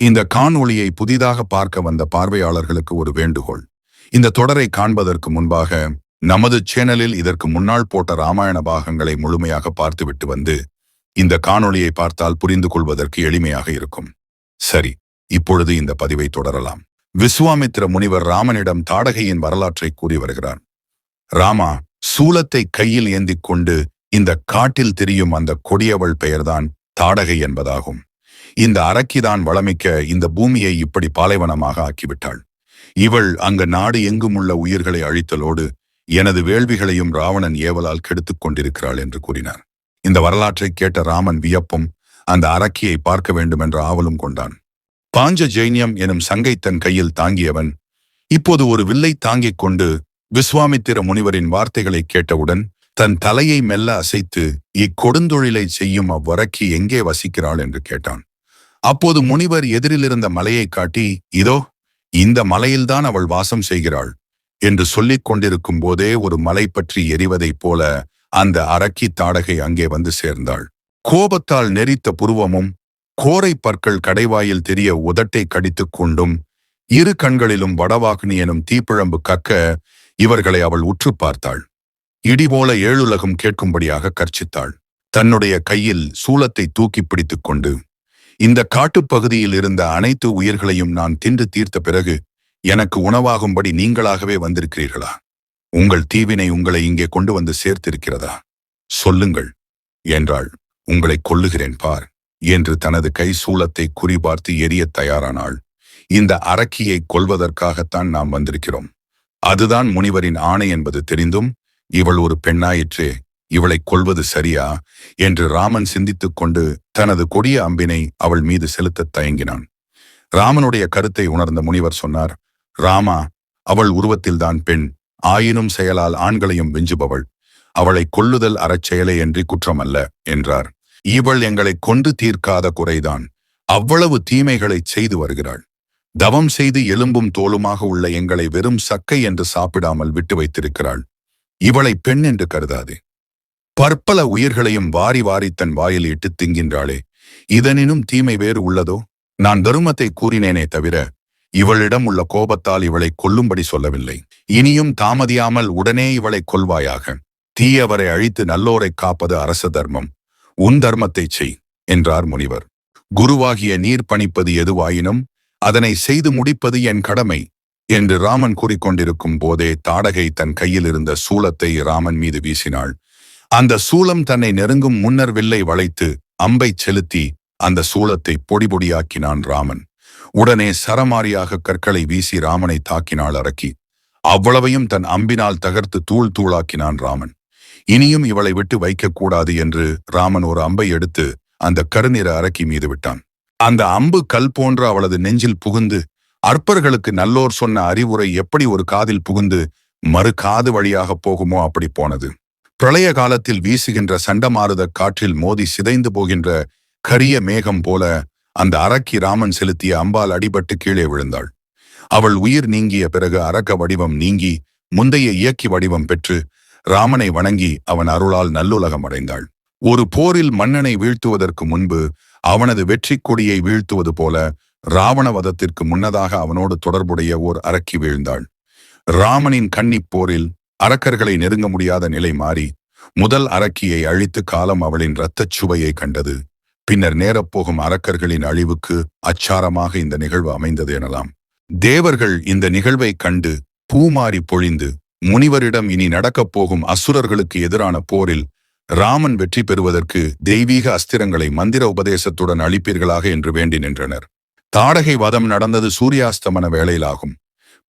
இந்த காணொளியை புதிதாக பார்க்க வந்த பார்வையாளர்களுக்கு ஒரு வேண்டுகோள். இந்த தொடரை காண்பதற்கு முன்பாக நமது சேனலில் இதற்கு முன்னால் போட்ட ராமாயண பாகங்களை முழுமையாக பார்த்துவிட்டு வந்து இந்த காணொளியை பார்த்தால் புரிந்து கொள்வதற்கு எளிமையாக இருக்கும். சரி இப்பொழுது இந்த பதிவை தொடரலாம். விஸ்வாமித்திர முனிவர் ராமனிடம் தாடகையின் வரலாற்றை கூறி வருகிறார். ராமா சூலத்தை கையில் ஏந்திக் கொண்டு இந்த காட்டில் தெரியும் அந்த கொடியவள் பெயர்தான் தாடகை என்பதாகும். இந்த அரக்கிதான் வளமிக்க இந்த பூமியை இப்படி பாலைவனமாக ஆக்கிவிட்டாள். இவள் அங்கு நாடு எங்கும் உள்ள உயிர்களை அழித்தலோடு எனது வேள்விகளையும் ராவணன் ஏவலால் கெடுத்துக் கொண்டிருக்கிறாள் என்று கூறினார். இந்த வரலாற்றை கேட்ட ராமன் வியப்பும் அந்த அரக்கியை பார்க்க வேண்டும் என்ற ஆவலும் கொண்டான். பாஞ்ச ஜெயினியம் எனும் சங்கை தன் கையில் தாங்கியவன் இப்போது ஒரு வில்லை தாங்கிக் கொண்டு விஸ்வாமித்திர முனிவரின் வார்த்தைகளை கேட்டவுடன் தன் தலையை மெல்ல அசைத்து இக்கொடுந்தொழிலை செய்யும் அவ்வரக்கி எங்கே வசிக்கிறாள் என்று கேட்டான். அப்போது முனிவர் எதிரிலிருந்த மலையை காட்டி இதோ இந்த மலையில்தான் அவள் வாசம் செய்கிறாள் என்று சொல்லிக் கொண்டிருக்கும் போதே ஒரு மலை பற்றி எரிவதைப் போல அந்த அரக்கி தாடகை அங்கே வந்து சேர்ந்தாள். கோபத்தால் நெரித்த புருவமும் கோரை பற்கள் கடைவாயில் தெரிய உதட்டை கடித்துக் கொண்டும் இரு கண்களிலும் வடவாகினி எனும் தீப்பிழம்பு கக்க இவர்களை அவள் உற்று பார்த்தாள். இடிபோல ஏழுலகம் கேட்கும்படியாக கர்ச்சித்தாள். தன்னுடைய கையில் சூலத்தை தூக்கி பிடித்துக் கொண்டு இந்த காட்டுப்பகுதியில் இருந்த அனைத்து உயிர்களையும் நான் தின்று தீர்த்த பிறகு எனக்கு உணவாகும்படி நீங்களாகவே வந்திருக்கிறீர்களா? உங்கள் தீவினை உங்களை இங்கே கொண்டு வந்து சேர்த்திருக்கிறதா? சொல்லுங்கள் என்றாள். உங்களை கொல்லுகிறேன் பார் என்று தனது கை சூளத்தை குறிபார்த்து எரியத் தயாரானாள். இந்த அரக்கியை கொல்வதற்காகத்தான் நாம் வந்திருக்கிறோம். அதுதான் முனிவரின் ஆணை என்பது தெரிந்தும் இவள் ஒரு பெண்ணாயிற்றே இவளை கொல்வது சரியா என்று ராமன் சிந்தித்துக் கொண்டு தனது கொடிய அம்பினை அவள் மீது செலுத்தத் தயங்கினான். ராமனுடைய கருத்தை உணர்ந்த முனிவர் சொன்னார் ராமா அவள் உருவத்தில்தான் பெண். ஆயினும் செயலால் ஆண்களையும் வெஞ்சுபவள். அவளை கொல்லுதல் அறச்செயலே என்று குற்றமல்ல என்றார். இவள் எங்களை கொண்டு தீர்க்காத குறைதான். அவ்வளவு தீமைகளைச் செய்து வருகிறாள். தவம் செய்து எலும்பும் தோலுமாக உள்ள எங்களை வெறும் சக்கை என்று சாப்பிடாமல் விட்டு வைத்திருக்கிறாள். இவளை பெண் என்று கருதாதே. பற்பல உயிர்களையும் வாரி வாரி தன் வாயில் இட்டு திங்கின்றாளே இதனினும் தீமை வேறு உள்ளதோ? நான் தருமத்தை கூறினேனே தவிர இவளிடம் உள்ள கோபத்தால் இவளை கொல்லும்படி சொல்லவில்லை. இனியும் தாமதியாமல் உடனே இவளை கொல்வாயாக. தீயவரை அழித்து நல்லோரை காப்பது அரச தர்மம். உன் தர்மத்தை செய் என்றார் முனிவர். குருவாகிய நீர் பணிப்பது எதுவாயினும் அதனை செய்து முடிப்பது என் கடமை என்று ராமன் கூறிக்கொண்டிருக்கும் போதே தாடகை தன் கையில் இருந்த சூலத்தை ராமன் மீது வீசினாள். அந்த சூலம் தன்னை நெருங்கும் முன்னர் வில்லை வளைத்து அம்பைச் செலுத்தி அந்த சூளத்தை பொடி பொடியாக்கினான் ராமன். உடனே சரமாரியாக கற்களை வீசி ராமனை தாக்கினாள் அரக்கி. அவ்வளவையும் தன் அம்பினால் தகர்த்து தூள் தூளாக்கினான் ராமன். இனியும் இவளை விட்டு வைக்கக்கூடாது என்று ராமன் ஒரு அம்பை எடுத்து அந்த கருநிற அரக்கி மீது விட்டான். அந்த அம்பு கல் போன்ற அவளது நெஞ்சில் புகுந்து அற்பர்களுக்கு நல்லோர் சொன்ன அறிவுரை எப்படி ஒரு காதில் புகுந்து மறு காது வழியாக போகுமோ அப்படி போனது. பிரளய காலத்தில் வீசுகின்ற சண்டமாருத காற்றில் மோதி சிதைந்து போகின்ற கரிய மேகம் போல அந்த அரக்கி ராமன் செலுத்திய அம்பால் அடிபட்டு கீழே விழுந்தாள். அவள் உயிர் நீங்கிய பிறகு அரக்க வடிவம் நீங்கி முந்தைய இயக்கி வடிவம் பெற்று ராமனை வணங்கி அவன் அருளால் நல்லுலகம் அடைந்தாள். ஒரு போரில் மன்னனை வீழ்த்துவதற்கு முன்பு அவனது வெற்றி கொடியை வீழ்த்துவது போல ராவணவதத்திற்கு முன்னதாக அவனோடு தொடர்புடைய ஓர் அரக்கி வீழ்ந்தாள். ராமனின் கன்னிப் போரில் அரக்கர்களை நெருங்க முடியாத நிலை மாறி முதல் அரக்கியை அழித்து காலம் அவளின் இரத்தச் சுவையை கண்டது. பின்னர் நேரப்போகும் அரக்கர்களின் அழிவுக்கு அச்சாரமாக இந்த நிகழ்வு அமைந்தது எனலாம். தேவர்கள் இந்த நிகழ்வை கண்டு பூமாறி பொழிந்து முனிவரிடம் இனி நடக்கப் போகும் அசுரர்களுக்கு எதிரான போரில் ராமன் வெற்றி பெறுவதற்கு தெய்வீக அஸ்திரங்களை மந்திர உபதேசத்துடன் அளிப்பீர்களாக என்று வேண்டி நின்றனர். தாடகை வதம் நடந்தது சூரியாஸ்தமன வேளையிலாகும்.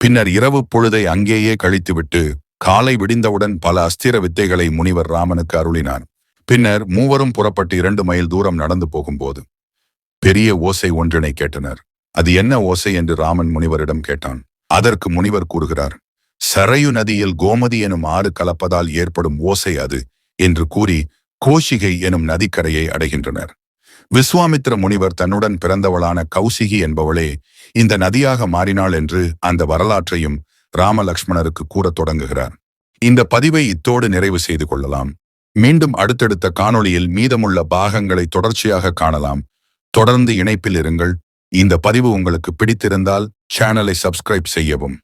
பின்னர் இரவு பொழுதை அங்கேயே கழித்துவிட்டு காலை விடிந்தவுடன் பல அஸ்திர வித்தைகளை முனிவர் ராமனுக்கு அருளினார் பின்னர் மூவரும் புறப்பட்டு இரண்டு மைல் தூரம் நடந்து போகும்போது பெரிய ஓசை ஒன்றினை கேட்டனர். அது என்ன ஓசை? என்று ராமன் முனிவரிடம் கேட்டான். அதற்கு முனிவர் கூறுகிறார் சரையு நதியில் கோமதி எனும் ஆறு கலப்பதால் ஏற்படும் ஓசை அது என்று கூறி கோஷிகை எனும் நதிக்கரையை அடைகின்றனர். விஸ்வாமித்ர முனிவர் தன்னுடன் பிறந்தவளான கௌசிகி என்பவளே இந்த நதியாக மாறினாள் என்று அந்த வரலாற்றையும் ராமலக்ஷ்மணருக்கு கூறத் தொடங்குகிறார். இந்த பதிவை இத்தோடு நிறைவு செய்து கொள்ளலாம். மீண்டும் அடுத்தடுத்த காணொளியில் மீதமுள்ள பாகங்களை தொடர்ச்சியாக காணலாம். தொடர்ந்து இணைப்பில் இருங்கள். இந்த பதிவு உங்களுக்கு பிடித்திருந்தால் சேனலை சப்ஸ்கிரைப் செய்யவும்.